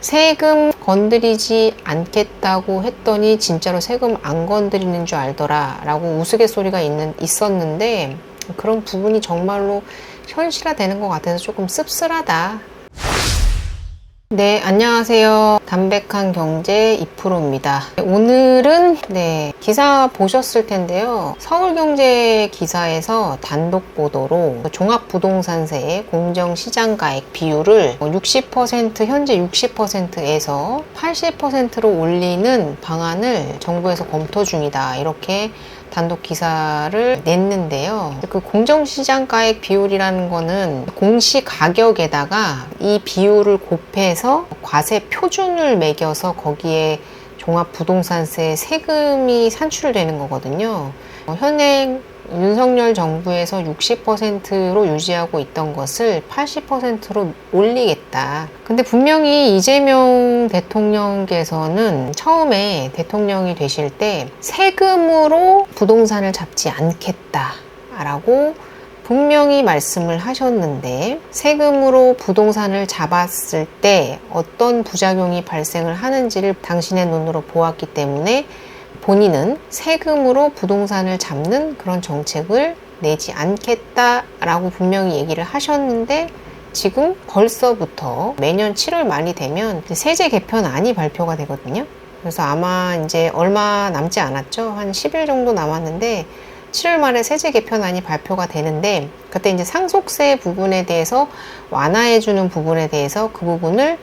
세금 건드리지 않겠다고 했더니 진짜로 세금 안 건드리는 줄 알더라 라고 우스갯소리가 있는, 있었는데 그런 부분이 정말로 현실화되는 것 같아서 조금 씁쓸하다 네, 안녕하세요. 담백한 경제 2%입니다. 오늘은 네, 기사 보셨을 텐데요. 서울경제 기사에서 단독 보도로 종합부동산세의 공정시장가액 비율을 60% 현재 60%에서 80%로 올리는 방안을 정부에서 검토 중이다. 이렇게 단독 기사를 냈는데요. 그 공정시장가액 비율이라는 거는 공시 가격에다가 이 비율을 곱해서 과세 표준을 매겨서 거기에 종합부동산세 세금이 산출되는 거거든요. 어, 현행 윤석열 정부에서 60%로 유지하고 있던 것을 80%로 올리겠다. 근데 분명히 이재명 대통령께서는 처음에 대통령이 되실 때 세금으로 부동산을 잡지 않겠다라고 분명히 말씀을 하셨는데 세금으로 부동산을 잡았을 때 어떤 부작용이 발생을 하는지를 당신의 눈으로 보았기 때문에 본인은 세금으로 부동산을 잡는 그런 정책을 내지 않겠다라고 분명히 얘기를 하셨는데 지금 벌써부터 매년 7월 말이 되면 세제 개편안이 발표가 되거든요. 그래서 아마 이제 얼마 남지 않았죠. 한 10일 정도 남았는데 7월 말에 세제 개편안이 발표가 되는데 그때 이제 상속세 부분에 대해서 완화해주는 부분에 대해서 그 부분을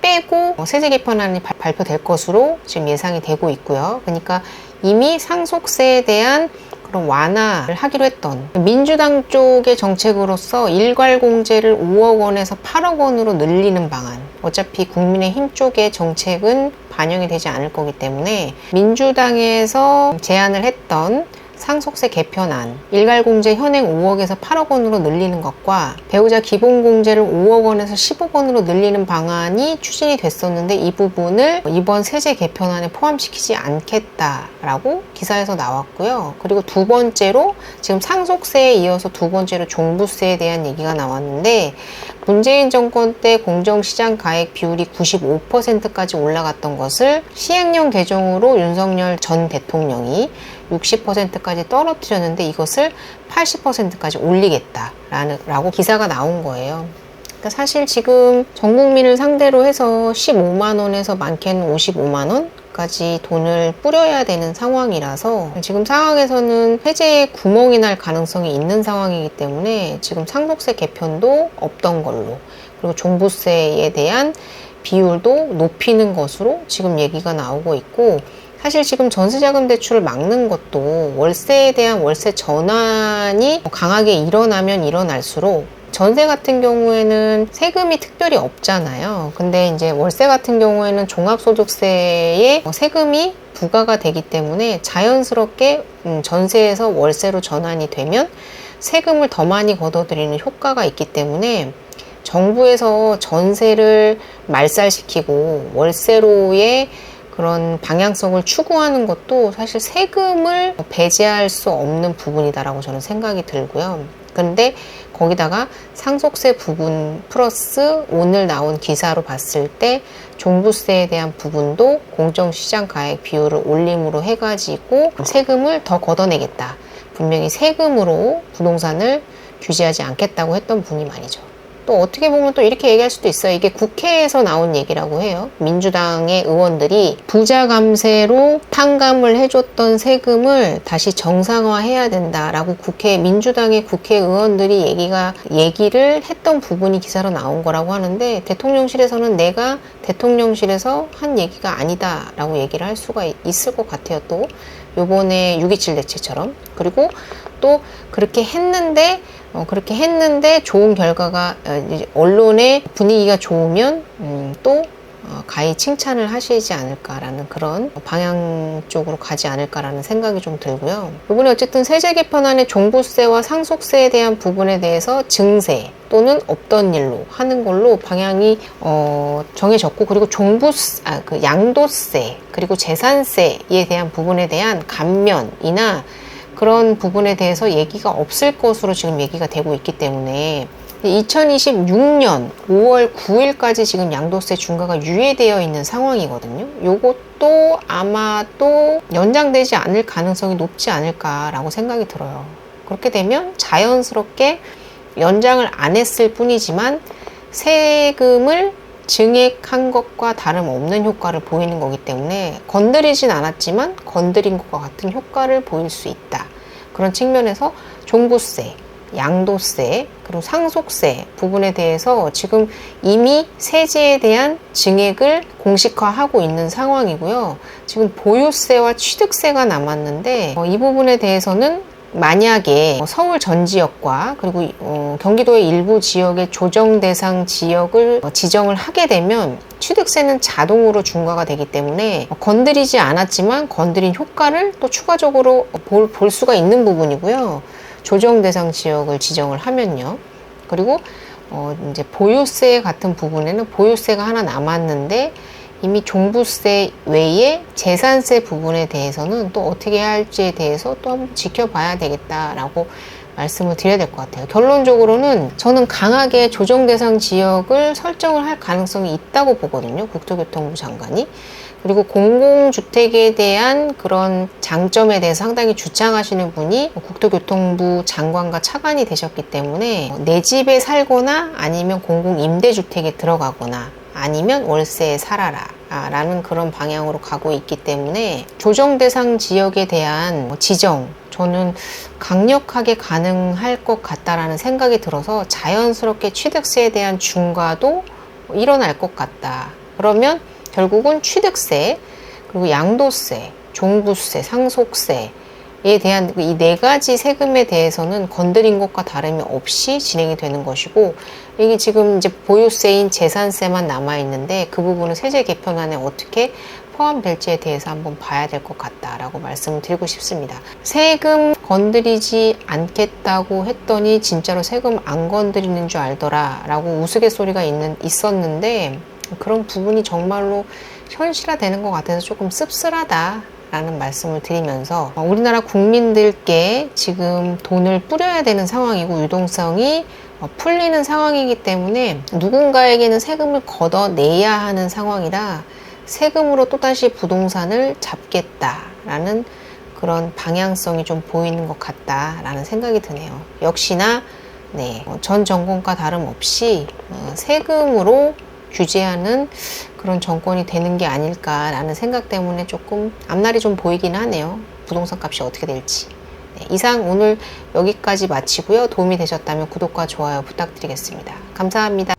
빼고 세제 개편안이 발표될 것으로 지금 예상이 되고 있고요. 그러니까 이미 상속세에 대한 그런 완화를 하기로 했던 민주당 쪽의 정책으로서 일괄공제를 5억 원에서 8억 원으로 늘리는 방안. 어차피 국민의힘 쪽의 정책은 반영이 되지 않을 거기 때문에 민주당에서 제안을 했던 상속세 개편안, 일괄공제 현행 5억에서 8억 원으로 늘리는 것과 배우자 기본공제를 5억 원에서 10억 원으로 늘리는 방안이 추진이 됐었는데 이 부분을 이번 세제 개편안에 포함시키지 않겠다라고 기사에서 나왔고요. 그리고 두 번째로 지금 상속세에 이어서 두 번째로 종부세에 대한 얘기가 나왔는데 문재인 정권 때 공정시장 가액 비율이 95%까지 올라갔던 것을 시행령 개정으로 윤석열 전 대통령이 60%까지 떨어뜨렸는데 이것을 80%까지 올리겠다라는 라고 기사가 나온 거예요. 그러니까 사실 지금 전 국민을 상대로 해서 15만 원에서 많게는 55만 원 까지 돈을 뿌려야 되는 상황이라서 지금 상황에서는 세제에 구멍이 날 가능성이 있는 상황이기 때문에 지금 상속세 개편도 없던 걸로 그리고 종부세에 대한 비율도 높이는 것으로 지금 얘기가 나오고 있고 사실 지금 전세자금 대출을 막는 것도 월세에 대한 월세 전환이 강하게 일어나면 일어날수록 전세 같은 경우에는 세금이 특별히 없잖아요. 근데 이제 월세 같은 경우에는 종합소득세에 세금이 부과가 되기 때문에 자연스럽게 음, 전세에서 월세로 전환이 되면 세금을 더 많이 걷어들이는 효과가 있기 때문에 정부에서 전세를 말살시키고 월세로의 그런 방향성을 추구하는 것도 사실 세금을 배제할 수 없는 부분이다라고 저는 생각이 들고요. 그런데 거기다가 상속세 부분 플러스 오늘 나온 기사로 봤을 때 종부세에 대한 부분도 공정시장 가액 비율을 올림으로 해가지고 세금을 더 걷어내겠다. 분명히 세금으로 부동산을 규제하지 않겠다고 했던 분이 말이죠. 또 어떻게 보면 또 이렇게 얘기할 수도 있어요. 이게 국회에서 나온 얘기라고 해요. 민주당의 의원들이 부자 감세로 탕감을 해줬던 세금을 다시 정상화해야 된다라고 국회 민주당의 국회의원들이 얘기가 얘기를 했던 부분이 기사로 나온 거라고 하는데 대통령실에서는 내가 대통령실에서 한 얘기가 아니다라고 얘기를 할 수가 있을 것 같아요. 또 요번에 6.27 대책처럼 그리고 또 그렇게 했는데 어, 그렇게 했는데 좋은 결과가 어, 언론의 분위기가 좋으면 음, 또 어, 가히 칭찬을 하시지 않을까라는 그런 방향 쪽으로 가지 않을까라는 생각이 좀 들고요. 이번에 어쨌든 세제 개편안의 종부세와 상속세에 대한 부분에 대해서 증세 또는 없던 일로 하는 걸로 방향이 어, 정해졌고 그리고 종부세, 아, 그 양도세 그리고 재산세에 대한 부분에 대한 감면이나 그런 부분에 대해서 얘기가 없을 것으로 지금 얘기가 되고 있기 때문에 2026년 5월 9일까지 지금 양도세 중과가 유예되어 있는 상황이거든요. 요것도 아마 또 연장되지 않을 가능성이 높지 않을까라고 생각이 들어요. 그렇게 되면 자연스럽게 연장을 안 했을 뿐이지만 세금을 증액한 것과 다름없는 효과를 보이는 거기 때문에 건드리진 않았지만 건드린 것과 같은 효과를 보일 수 있다. 그런 측면에서 종부세, 양도세, 그리고 상속세 부분에 대해서 지금 이미 세제에 대한 증액을 공식화하고 있는 상황이고요. 지금 보유세와 취득세가 남았는데 어, 이 부분에 대해서는 만약에 서울 전 지역과 그리고 어, 경기도의 일부 지역의 조정 대상 지역을 어, 지정을 하게 되면 취득세는 자동으로 중과가 되기 때문에 어, 건드리지 않았지만 건드린 효과를 또 추가적으로 볼, 볼 수가 있는 부분이고요. 조정 대상 지역을 지정을 하면요. 그리고 어, 이제 보유세 같은 부분에는 보유세가 하나 남았는데 이미 종부세 외에 재산세 부분에 대해서는 또 어떻게 할지에 대해서 또 한번 지켜봐야 되겠다라고 말씀을 드려야 될 것 같아요. 결론적으로는 저는 강하게 조정 대상 지역을 설정을 할 가능성이 있다고 보거든요. 국토교통부 장관이. 그리고 공공주택에 대한 그런 장점에 대해서 상당히 주창하시는 분이 국토교통부 장관과 차관이 되셨기 때문에 내 집에 살거나 아니면 공공임대주택에 들어가거나 아니면 월세에 살아라. 아, 라는 그런 방향으로 가고 있기 때문에 조정 대상 지역에 대한 뭐 지정, 저는 강력하게 가능할 것 같다라는 생각이 들어서 자연스럽게 취득세에 대한 중과도 일어날 것 같다. 그러면 결국은 취득세, 그리고 양도세, 종부세, 상속세, 에 대한 이 네 가지 세금에 대해서는 건드린 것과 다름이 없이 진행이 되는 것이고 이게 지금 이제 보유세인 재산세만 남아 있는데 그 부분은 세제 개편안에 어떻게 포함될지에 대해서 한번 봐야 될 것 같다라고 말씀을 드리고 싶습니다. 세금 건드리지 않겠다고 했더니 진짜로 세금 안 건드리는 줄 알더라라고 우스갯소리가 있는 있었는데 그런 부분이 정말로 현실화되는 것 같아서 조금 씁쓸하다. 라는 말씀을 드리면서 어, 우리나라 국민들께 지금 돈을 뿌려야 되는 상황이고 유동성이 어, 풀리는 상황이기 때문에 누군가에게는 세금을 걷어내야 하는 상황이라 세금으로 또다시 부동산을 잡겠다라는 그런 방향성이 좀 보이는 것 같다라는 생각이 드네요. 역시나 네, 어, 전 정권과 다름없이 세금으로 규제하는 그런 정권이 되는 게 아닐까라는 생각 때문에 조금 앞날이 좀 보이긴 하네요. 부동산 값이 어떻게 될지. 네, 이상 오늘 여기까지 마치고요. 도움이 되셨다면 구독과 좋아요 부탁드리겠습니다. 감사합니다.